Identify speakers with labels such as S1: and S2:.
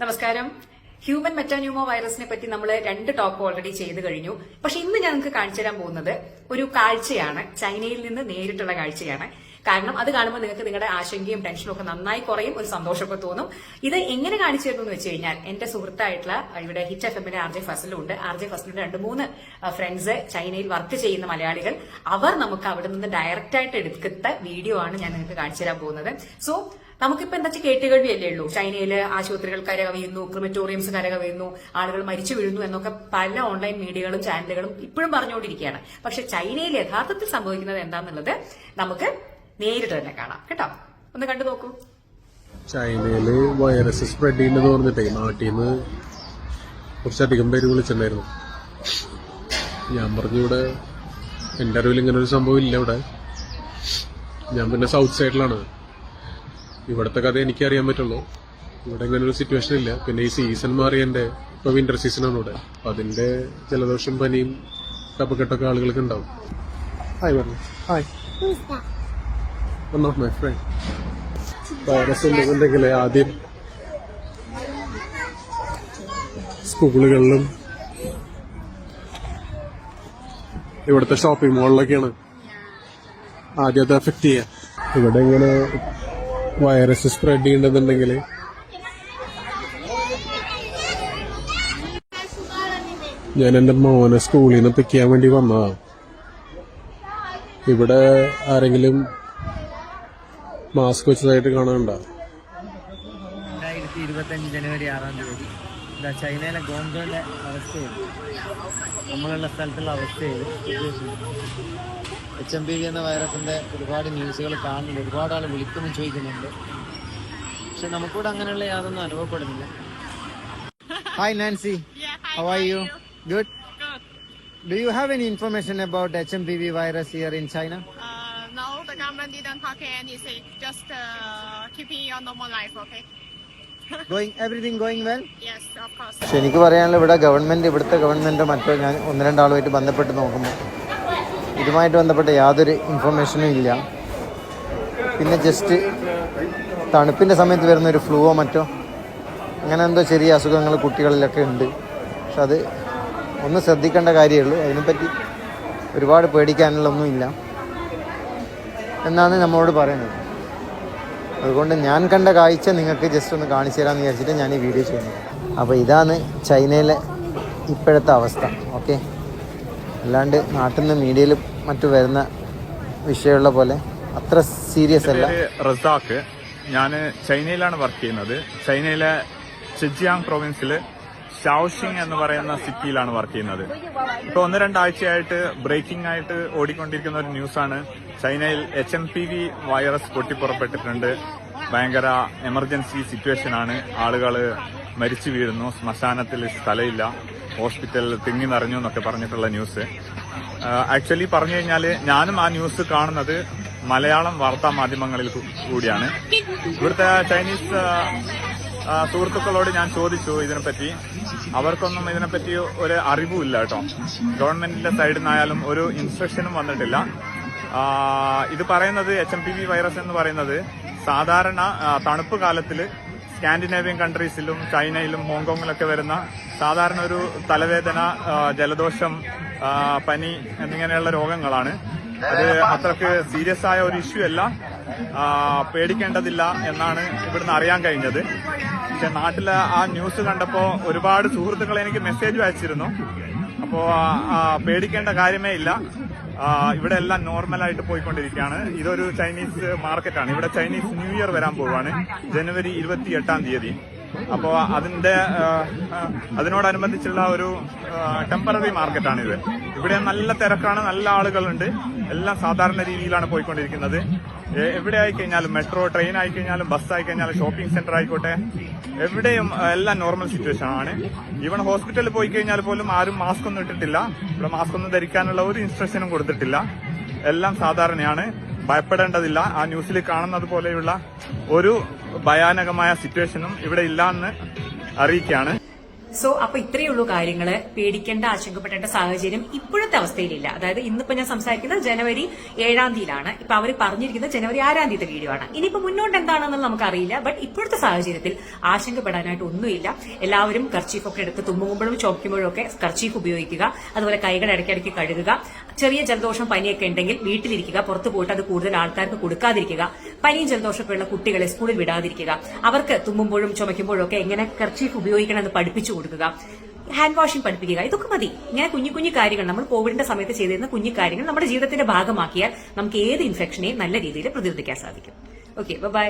S1: നമസ്കാരം. ഹ്യൂമൻ മെറ്റാന്യൂമോ വൈറസിനെ പറ്റി നമ്മൾ രണ്ട് ടോക്ക് ഓൾറെഡി ചെയ്തു കഴിഞ്ഞു. പക്ഷെ ഇന്ന് ഞാൻ നിങ്ങൾക്ക് കാണിച്ചു തരാൻ പോകുന്നത് ഒരു കാഴ്ചയാണ്. ചൈനയിൽ നിന്ന് നേരിട്ടുള്ള കാഴ്ചയാണ്. കാരണം അത് കാണുമ്പോൾ നിങ്ങൾക്ക് നിങ്ങളുടെ ആശങ്കയും ടെൻഷനും ഒക്കെ നന്നായി കുറയും ഒരു സന്തോഷമൊക്കെ തോന്നും. ഇത് എങ്ങനെ കാണിച്ചു തരുന്നു എന്ന് വെച്ച് കഴിഞ്ഞാൽ എന്റെ സുഹൃത്തായിട്ടുള്ള ഇവിടെ ഹിറ്റ് എഫ് എമ്മിന്റെ ആർ ജെ ഫസലുണ്ട് ആർ ജെ ഫസലിന്റെ രണ്ട് മൂന്ന് ഫ്രണ്ട്സ് ചൈനയിൽ വർക്ക് ചെയ്യുന്ന മലയാളികൾ. അവർ നമുക്ക് അവിടെ നിന്ന് ഡയറക്റ്റ് ആയിട്ട് എടുക്കുന്ന വീഡിയോ ആണ് ഞാൻ നിങ്ങൾക്ക് കാണിച്ചു തരാൻ പോകുന്നത്. സോ നമുക്കിപ്പോ എന്താ വെച്ചാൽ കേട്ടുകേൾവിയല്ലേ ഉള്ളൂ. ചൈനയിൽ ആശുപത്രികൾ കരകവിയുന്നു ക്രിമറ്റോറിയംസ് കരകവിയുന്നു ആളുകൾ മരിച്ചു വീഴുന്നു എന്നൊക്കെ പല ഓൺലൈൻ മീഡിയകളും ചാനലുകളും ഇപ്പോഴും പറഞ്ഞുകൊണ്ടിരിക്കുകയാണ്. പക്ഷെ ചൈനയിൽ യഥാർത്ഥത്തിൽ സംഭവിക്കുന്നത് എന്താണെന്നുള്ളത് നമുക്ക് നേരിട്ട് തന്നെ കാണാം. കേട്ടോ? ഒന്ന് കണ്ടു നോക്കൂ.
S2: ചൈനയിൽ വൈറസ് സ്പ്രെഡ് ചെയ്യുന്നത് പറഞ്ഞിട്ടേ നാട്ടിൽ നിന്ന് കുറച്ചധികം പേര് വിളിച്ചിട്ടുണ്ടായിരുന്നു. ഞാൻ പറഞ്ഞു ഇവിടെ എന്റെ അറിവിൽ ഇങ്ങനെ ഒരു സംഭവം ഇല്ല ഇവിടെ. ഞാൻ പിന്നെ സൗത്ത് സൈഡിലാണ് ഇവിടുത്തെ കഥ എനിക്ക് അറിയാൻ പറ്റുള്ളൂ. ഇവിടെ ഇങ്ങനെ ഒരു സിറ്റുവേഷൻ ഇല്ല. പിന്നെ ഈ സീസൺ മാറി എന്റെ ഇപ്പൊ വിന്റർ സീസണാണ് ഇവിടെ. അപ്പൊ അതിന്റെ ജലദോഷം പനിയും കപ്പക്കെട്ടൊക്കെ ആളുകൾക്ക് ഉണ്ടാവും. ഹായ് പറഞ്ഞു ഹായ് വൺ മൈ ഫ്രണ്ട് ആദ്യം. സ്കൂളുകളിലും. ഇവിടുത്തെ ഷോപ്പിംഗ് മോളിലൊക്കെയാണ് ആദ്യം അത് എഫക്ട് ചെയ്യുക ഇവിടെ ഇങ്ങനെ വൈറസ് സ്പ്രെഡ് ചെയ്യണ്ടെന്നുണ്ടെങ്കിൽ ഞാൻ എന്റെ മോനെ സ്കൂളിൽ നിന്ന് പിക്ക് ചെയ്യാൻ വേണ്ടി വന്നതാണ് ഇവിടെ ആരെങ്കിലും മാസ്ക് വെച്ചതായിട്ട് കാണാനുണ്ടോ?
S3: രണ്ടായിരത്തി ഇരുപത്തഞ്ച് ജനുവരി ആറാം തീയതി. എന്താ ചൈനയിലെ ഗോങ്കോയിലെ അവസ്ഥയിൽ നമ്മളുള്ള സ്ഥലത്തുള്ള അവസ്ഥയിൽ എച്ച് എം പി വി എന്ന വൈറസിന്റെ ഒരുപാട് ന്യൂസുകൾ കാണുന്നുണ്ട്. ഒരുപാട് ആൾ വിളിക്കുന്നു ചോദിക്കുന്നുണ്ട്. പക്ഷെ നമുക്കൂടെ അങ്ങനെയുള്ള യാതൊന്നും അനുഭവപ്പെടുന്നില്ല. Hi Nancy how are you good do you have any information about H M P V virus here in China
S4: government didn't talk anything. Just uh, keeping your normal life, okay?
S3: Going everything going well
S4: Yes, of course.
S3: പക്ഷെ എനിക്ക് പറയാനുള്ള ഇവിടെ government ഇവിടുത്തെ ഗവൺമെന്റോ മറ്റോ ഞാൻ ഒന്ന് രണ്ടാളുമായിട്ട് ബന്ധപ്പെട്ട് നോക്കുമ്പോൾ ഇതുമായിട്ട് ബന്ധപ്പെട്ട യാതൊരു ഇൻഫർമേഷനും ഇല്ല പിന്നെ ജസ്റ്റ് തണുപ്പിന്റെ സമയത്ത് വരുന്ന ഒരു ഫ്ലൂവോ മറ്റോ അങ്ങനെ എന്തോ ചെറിയ അസുഖങ്ങൾ കുട്ടികളിലൊക്കെ ഉണ്ട് പക്ഷെ അത് ഒന്ന് ശ്രദ്ധിക്കേണ്ട കാര്യമേ ഉള്ളൂ അതിനെപ്പറ്റി ഒരുപാട് പേടിക്കാനുള്ളൊന്നും ഇല്ല എന്നാണ് നമ്മളോട് പറയുന്നത്. അതുകൊണ്ട് ഞാൻ കണ്ട കാഴ്ച നിങ്ങൾക്ക് ജസ്റ്റ് ഒന്ന് കാണിച്ചു തരാമെന്ന് വിചാരിച്ചിട്ട് ഞാൻ ഈ വീഡിയോ ചെയ്യുന്നത്. അപ്പോൾ ഇതാണ് ചൈനയിലെ ഇപ്പോഴത്തെ അവസ്ഥ. ഓക്കെ അല്ലാണ്ട് നാട്ടിൽ നിന്ന് മീഡിയയിൽ മറ്റു വരുന്ന വിഷയമുള്ള പോലെ അത്ര സീരിയസ് അല്ല.
S5: റസാഖ് ഞാൻ ചൈനയിലാണ് വർക്ക് ചെയ്യുന്നത്. ചൈനയിലെ ചെജിയാങ് പ്രൊവിൻസിൽ ഷാവ്ഷിങ് എന്ന് പറയുന്ന സിറ്റിയിലാണ് വർക്ക് ചെയ്യുന്നത്. ഇപ്പൊ ഒന്ന് രണ്ടാഴ്ചയായിട്ട് ബ്രേക്കിംഗ് ആയിട്ട് ഓടിക്കൊണ്ടിരിക്കുന്ന ഒരു ന്യൂസാണ് ചൈനയിൽ H M P V virus പൊട്ടിപ്പുറപ്പെട്ടിട്ടുണ്ട്. ഭയങ്കര എമർജൻസി സിറ്റുവേഷൻ ആണ് ആളുകൾ മരിച്ചു വീഴുന്നു. ശ്മശാനത്തിൽ സ്ഥലമില്ല. ഹോസ്പിറ്റലിൽ തിങ്ങി നിറഞ്ഞു എന്നൊക്കെ പറഞ്ഞിട്ടുള്ള ന്യൂസ്. ആക്ച്വലി പറഞ്ഞു കഴിഞ്ഞാൽ ഞാനും ആ ന്യൂസ് കാണുന്നത് മലയാളം വാർത്താ മാധ്യമങ്ങളിൽ കൂടിയാണ്. ഇവിടുത്തെ ചൈനീസ് സുഹൃത്തുക്കളോട് ഞാൻ ചോദിച്ചു ഇതിനെപ്പറ്റി. അവർക്കൊന്നും ഇതിനെപ്പറ്റി ഒരു അറിവുമില്ല കേട്ടോ. ഗവൺമെന്റിന്റെ സൈഡിൽ നിന്നായാലും ഒരു ഇൻസ്ട്രക്ഷനും വന്നിട്ടില്ല. ഇത് പറയുന്നത് H M P V virus എന്ന് പറയുന്നത് സാധാരണ തണുപ്പ് കാലത്തിൽ സ്കാൻഡിനേവിയൻ കൺട്രീസിലും ചൈനയിലും ഹോങ്കോങ്ങിലൊക്കെ വരുന്ന സാധാരണ ഒരു തലവേദന ജലദോഷം പനി എന്നിങ്ങനെയുള്ള രോഗങ്ങളാണ്. അത് അത്രയ്ക്ക് സീരിയസ് ആയ ഒരു ഇഷ്യൂ അല്ല. പേടിക്കേണ്ടതില്ല എന്നാണ് ഇവിടുന്ന് അറിയാൻ കഴിഞ്ഞത്. പക്ഷെ നാട്ടിലെ ആ ന്യൂസ് കണ്ടപ്പോൾ ഒരുപാട് സുഹൃത്തുക്കൾ എനിക്ക് മെസ്സേജ് അയച്ചിരുന്നു. അപ്പോ ആ, ആ, പേടിക്കേണ്ട കാര്യമേ ഇല്ല. ഇവിടെ എല്ലാം നോർമലായിട്ട് പോയിക്കൊണ്ടിരിക്കുകയാണ്. ഇതൊരു ചൈനീസ് മാർക്കറ്റാണ് ഇവിടെ ചൈനീസ് ന്യൂ ഇയർ വരാൻ പോവുകയാണ് ജനുവരി ഇരുപത്തി എട്ടാം തീയതി. അപ്പോൾ അതിന്റെ അതിനോടനുബന്ധിച്ചുള്ള ഒരു ടെമ്പററി മാർക്കറ്റാണ് ഇത് ഇവിടെ നല്ല തിരക്കാണ് നല്ല ആളുകളുണ്ട്. എല്ലാം സാധാരണ രീതിയിലാണ് പോയിക്കൊണ്ടിരിക്കുന്നത്. എവിടെ ആയിക്കഴിഞ്ഞാലും മെട്രോ ട്രെയിൻ ആയിക്കഴിഞ്ഞാലും ബസ് ആയിക്കഴിഞ്ഞാലും ഷോപ്പിംഗ് സെന്റർ ആയിക്കോട്ടെ എവിടെയും എല്ലാം നോർമൽ സിറ്റുവേഷൻ ആണ്. ഈവൻ ഹോസ്പിറ്റലിൽ പോയി കഴിഞ്ഞാൽ പോലും ആരും മാസ്ക് ഒന്നും ഇട്ടിട്ടില്ല. ഇവിടെ മാസ്ക് ഒന്നും ധരിക്കാനുള്ള ഒരു ഇൻസ്ട്രക്ഷനും കൊടുത്തിട്ടില്ല. എല്ലാം സാധാരണയാണ്. ഭയപ്പെടേണ്ടതില്ല. ആ ന്യൂസിൽ കാണുന്നത് പോലെയുള്ള ഒരു ഭയാനകമായ സിറ്റുവേഷനും ഇവിടെ ഇല്ല എന്ന് അറിയിക്കുകയാണ്.
S1: സോ അപ്പൊ ഇത്രയേ ഉള്ളൂ കാര്യങ്ങൾ. പേടിക്കേണ്ട ആശങ്കപ്പെടേണ്ട സാഹചര്യം ഇപ്പോഴത്തെ അവസ്ഥയിലില്ല. അതായത് ഇന്നിപ്പോ ഞാൻ സംസാരിക്കുന്നത് ജനുവരി ഏഴാം തീയതിയിലാണ്. ഇപ്പൊ അവർ പറഞ്ഞിരിക്കുന്നത് ജനുവരി ആറാം തീയതി വീഡിയോ ആണ്. ഇനിയിപ്പോ മുന്നോട്ട് എന്താണെന്ന് നമുക്കറിയില്ല. ബട്ട് ഇപ്പോഴത്തെ സാഹചര്യത്തിൽ ആശങ്കപ്പെടാനായിട്ട് ഒന്നുമില്ല. എല്ലാവരും കർച്ചീഫ് ഒക്കെ എടുത്ത് തുമ്മുമ്പോഴും ചോക്കുമ്പോഴും ഒക്കെ കർച്ചീഫ് ഉപയോഗിക്കുക. അതുപോലെ കൈകൾ ഇടയ്ക്കിടയ്ക്ക് കഴുകുക. ചെറിയ ജലദോഷം പനിയൊക്കെ ഉണ്ടെങ്കിൽ വീട്ടിലിരിക്കുക പുറത്തു പോയിട്ട് അത് കൂടുതൽ ആൾക്കാർക്ക് കൊടുക്കാതിരിക്കുക പനിയും ജലദോഷമൊക്കെ ഉള്ള കുട്ടികളെ സ്കൂളിൽ വിടാതിരിക്കുക അവർക്ക് തുമ്മുമ്പോഴും ചുമയ്ക്കുമ്പോഴും ഒക്കെ എങ്ങനെ കർച്ചീഫ് ഉപയോഗിക്കണമെന്ന് പഠിപ്പിച്ചു കൊടുക്കുക ഹാൻഡ് വാഷിംഗ് പഠിപ്പിക്കുക ഇതൊക്കെ മതി. ഇങ്ങനെ കുഞ്ഞു കുഞ്ഞു കാര്യങ്ങൾ നമ്മൾ കോവിഡിന്റെ സമയത്ത് ചെയ്തിരുന്ന കുഞ്ഞു കാര്യങ്ങൾ നമ്മുടെ ജീവിതത്തിന്റെ ഭാഗമാക്കിയാൽ നമുക്ക് ഏത് ഇൻഫെക്ഷനെയും നല്ല രീതിയിൽ പ്രതിരോധിക്കാൻ സാധിക്കും. Okay bye